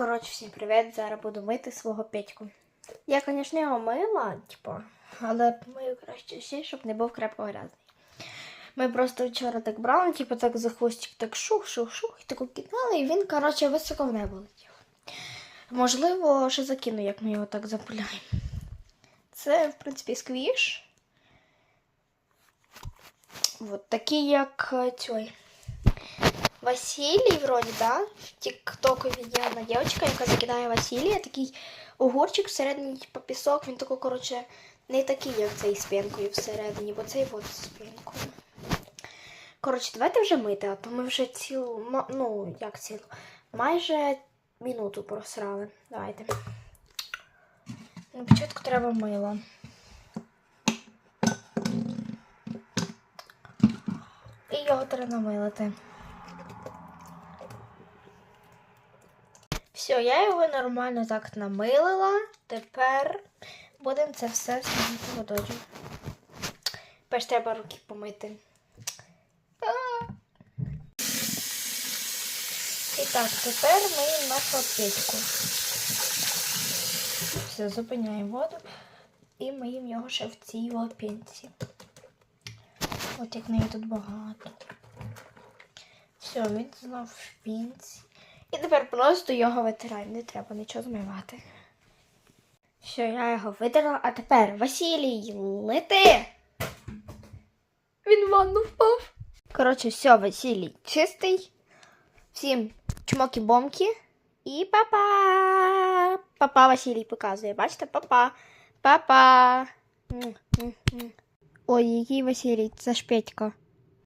Коротше, всім привіт. Зараз буду мити свого Петьку. Я, звісно, його мила, типу, але мию краще ще, щоб не був крепко грязний. Ми просто вчора так брали, типу, так за хвостик так шух-шух-шух, і таку кидали, і він, коротше, високо в небо летів. Можливо, ще закину, як ми його так запуляємо. Це, в принципі, сквіш. От такий, як е, цей. Василій, вроді, да? В Тіктокові є одна дівчинка, яка закидає Василія, такий огурчик всередині, типу, пісок, він такий, коротше, не такий, як цей з пінкою всередині, бо цей от з пінкою. Коротше, давайте вже мити, а то ми вже цілу, ну, як цілу, майже минуту просрали. Давайте. На початку треба мило. І його треба намилити. Все, я його нормально так намилила. Тепер будемо це все сміти водою. Перш треба руки помити. І так, тепер миємо нашу аптечку. Все, зупиняємо воду і миємо його ще в цій опінці. От як неї тут багато. Все, він знов в шпінці. І тепер просто його витираємо, не треба нічого змивати. Все, я його витерла, а тепер Василій, лети! Він в ванну впав. Коротше, все, Василій чистий. Всім чмоки-бомки. І папа! Папа Василій показує. Бачите, папа. Папа. Ой, який Василій, це ж Петька.